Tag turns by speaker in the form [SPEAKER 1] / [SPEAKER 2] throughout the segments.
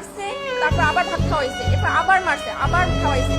[SPEAKER 1] মারছে, তারপর আবার ভাত খাওয়াইছে, এরপর আবার মারছে, আবার খাওয়াইছে।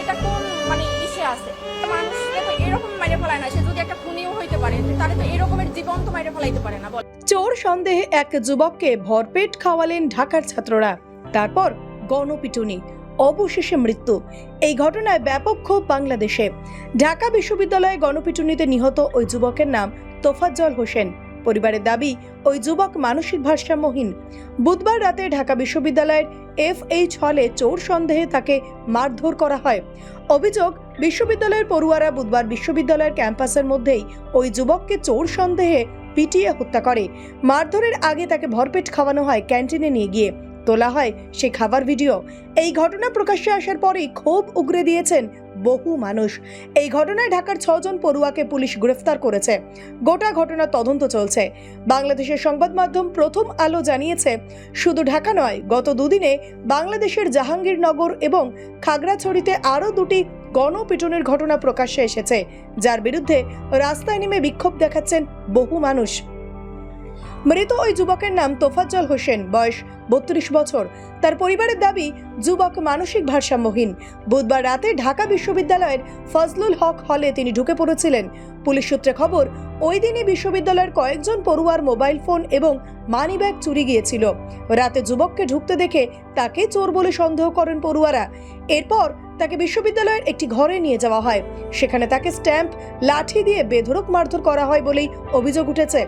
[SPEAKER 1] এটা কোন মানে ইসে আছে? মানুষকে তো এরকম মাইরে ফেলায় না, সে যদি একটা খুনিও হইতে পারে, তাহলে তো এরকমের জীবন তো মাইরে ফেলাইতে পারে না, বল।
[SPEAKER 2] চোর সন্দেহে এক যুবককে ভরপেট খাওয়ালেন ঢাকার ছাত্ররা। তারপর গণপিটুনি, অবশেষে মৃত্যু। এই ঘটনায় ব্যাপক ক্ষোভ বাংলাদেশে। ঢাকা বিশ্ববিদ্যালয়ে গণপিটুনিতে নিহত ওই যুবকের নাম তোফাজ্জল হোসেন। পরিবারের দাবি, ওই যুবক মানসিক ভারসাম্যহীন। বুধবার রাতে ঢাকা বিশ্ববিদ্যালয়ের এফ এইচ হলে চোর সন্দেহে তাকে মারধর করা হয়। অভিযোগ, বিশ্ববিদ্যালয়ের পড়ুয়ারা বুধবার বিশ্ববিদ্যালয়ের ক্যাম্পাসের মধ্যেই ওই যুবককে চোর সন্দেহে পিটিয়ে হত্যা করে। মারধরের আগে তাকে ভরপেট খাওয়ানো হয় ক্যান্টিনে নিয়ে গিয়ে। তোলা হয় সে খাবার ভিডিও। এই ঘটনা প্রকাশ্যে আসার পরেই ক্ষোভ উগরে দিয়েছেন বহু মানুষ। এই ঘটনায় ঢাকার ছজন পড়ুয়াকে পুলিশ গ্রেফতার করেছে। গোটা ঘটনার তদন্ত চলছে। বাংলাদেশের সংবাদ মাধ্যম প্রথম আলো জানিয়েছে, শুধু ঢাকা নয়, গত দুদিনে বাংলাদেশের জাহাঙ্গীরনগর এবং খাগড়াছড়িতে আরও দুটি গণপিটনের ঘটনা প্রকাশ্যে এসেছে, যার বিরুদ্ধে রাস্তায় নেমে বিক্ষোভ দেখাচ্ছেন বহু মানুষ। মৃত ওই যুবকের নাম তোফাজ্জল হোসেন, বয়স বত্রিশ বছর। তার পরিবারের দাবি, যুবক মানসিক ভারসাম্যহীন। বুধবার রাতে ঢাকা বিশ্ববিদ্যালয়ের ফজলুল হক হলে তিনি ঢুকে পড়েছিলেন। পুলিশ সূত্রে খবর, ওই দিনই বিশ্ববিদ্যালয়ের কয়েকজন পড়ুয়ার মোবাইল ফোন এবং মানিব্যাগ চুরি গিয়েছিল। রাতে যুবককে ঢুকতে দেখে তাকে চোর বলে সন্দেহ করেন পড়ুয়ারা। এরপর তাকে বিশ্ববিদ্যালয়ের একটি ঘরে নিয়ে যাওয়া হয়। সেখানে তাকে স্ট্যাম্প, লাঠি দিয়ে বেধরক মারধর করা হয় বলেই অভিযোগ উঠেছে।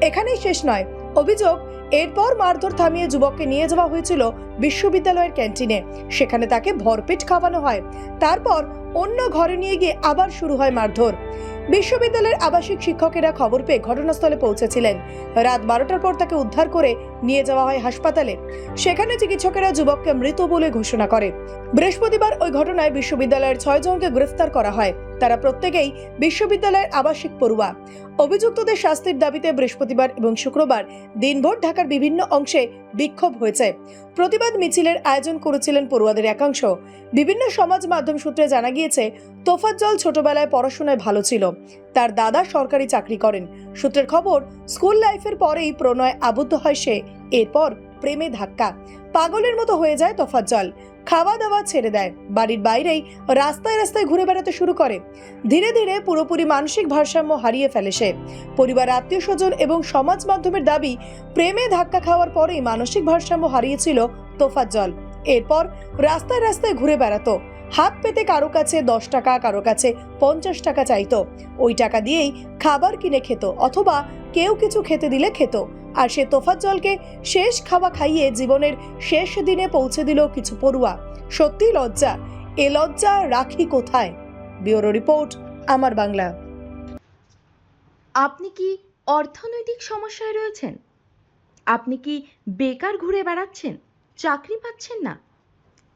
[SPEAKER 2] এখানেই শেষ নয়। অভিযোগ এরপর মারধর থামিয়ে যুবককে নিয়ে যাওয়া হয়েছিল বিশ্ববিদ্যালয়ের ক্যান্টিনে। সেখানে তাকে ভরপেট খাওয়ানো হয়। তারপর অন্য ঘরে নিয়ে গিয়ে আবার শুরু হয় মারধর। বিশ্ববিদ্যালয়ের আবাসিক শিক্ষকেরা খবর পেয়ে ঘটনাস্থলে পৌঁছেছিলেন। রাত বারোটার পর তাকে উদ্ধার করে নিয়ে যাওয়া হয় হাসপাতালে। সেখানে চিকিৎসকেরা যুবককে মৃত বলে ঘোষণা করে। বৃহস্পতিবার ওই ঘটনায় বিশ্ববিদ্যালয়ের ছয় জনকে গ্রেফতার করা হয়। তারা প্রত্যেকেই বিশ্ববিদ্যালয়ের আবাসিক পড়ুয়া। অভিযুক্তদের শাস্তির দাবিতে বৃহস্পতিবার এবং শুক্রবার দিনভর ঢাকার বিভিন্ন অংশে বিক্ষোভ হয়েছে। প্রতিবাদ মিছিলের আয়োজন করেছিলেন পড়ুয়াদের একাংশ। বিভিন্ন সমাজ মাধ্যম সূত্রে জানা গিয়েছে তোফাজ্জল ছোটবেলায় পড়াশোনায় ভালো ছিল। তার দাদা সরকারি চাকরি করেন। সূত্রের খবর, স্কুল লাইফের পরেই প্রণয় আবদ্ধ হয় সে। এরপর প্রেমে ধাক্কা। পাগলের মতো হয়ে যায় তোফাজ্জল খাওয়া দাওয়া ছেড়ে দেয়। বাড়ির বাইরেই রাস্তায় রাস্তায় ঘুরে বেড়াতে শুরু করে। ধীরে ধীরে পুরোপুরি মানসিক ভারসাম্য হারিয়ে ফেলে সে। পরিবার আত্মীয় স্বজন এবং সমাজ মাধ্যমের দাবি, প্রেমে ধাক্কা খাওয়ার পরেই মানসিক ভারসাম্য হারিয়েছিল তোফাজ জল। এরপর রাস্তায় রাস্তায় ঘুরে বেড়াতো। হাত পেতে কারও কাছে দশ টাকা, কারও কাছে পঞ্চাশ টাকা চাইতো। ওই টাকা দিয়েই খাবার কিনে খেত অথবা কেউ কিছু খেতে দিলে খেত। আর সে তোফাজ্জলকে শেষ খাওয়া খাইয়ে জীবনের শেষ দিনে পৌঁছে দিল কিছু পড়ুয়া। সত্যি লজ্জা? এ লজ্জা রাখি কোথায়? ব্যুরো রিপোর্ট, আমার বাংলা।
[SPEAKER 3] আপনি কি অর্থনৈতিক সমস্যায় রয়েছেন? আপনি কি বেকার ঘুরে বেড়াচ্ছেন? চাকরি পাচ্ছেন না?